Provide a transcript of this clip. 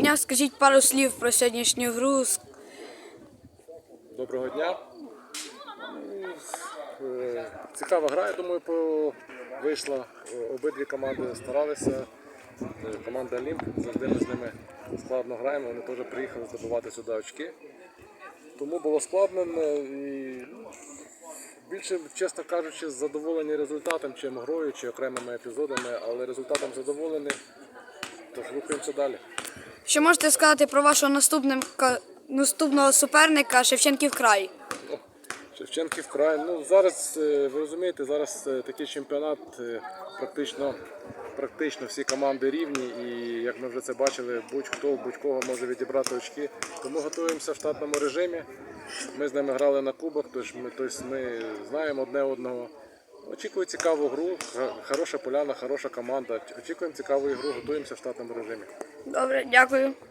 дня. Скажіть пару слів про сьогоднішню гру. Доброго дня. Ну, Цікава гра, я думаю, вийшла. Обидві команди старалися. Команда Олімп, завжди ми з ними складно граємо. Вони теж приїхали здобувати сюди очки. Тому було складно е, і ну, більше, чесно кажучи, задоволені результатом, чим грою, чи окремими епізодами, але результатом задоволені. Тож рухаємося далі. Що можете сказати про вашого наступного суперника Шевченків край? Шевченків край. Ну зараз е, ви розумієте, зараз е, такий чемпіонат е, практично. Практично всі команди рівні, і як ми вже це бачили, будь-хто будь-кого може відібрати очки. Тому готуємося в штатному режимі. Ми з ними грали на кубок, тож ми, тобто ми знаємо одне одного. Очікую цікаву гру, хороша поляна, хороша команда. Очікуємо цікаву гру, готуємося в штатному режимі. Добре, дякую.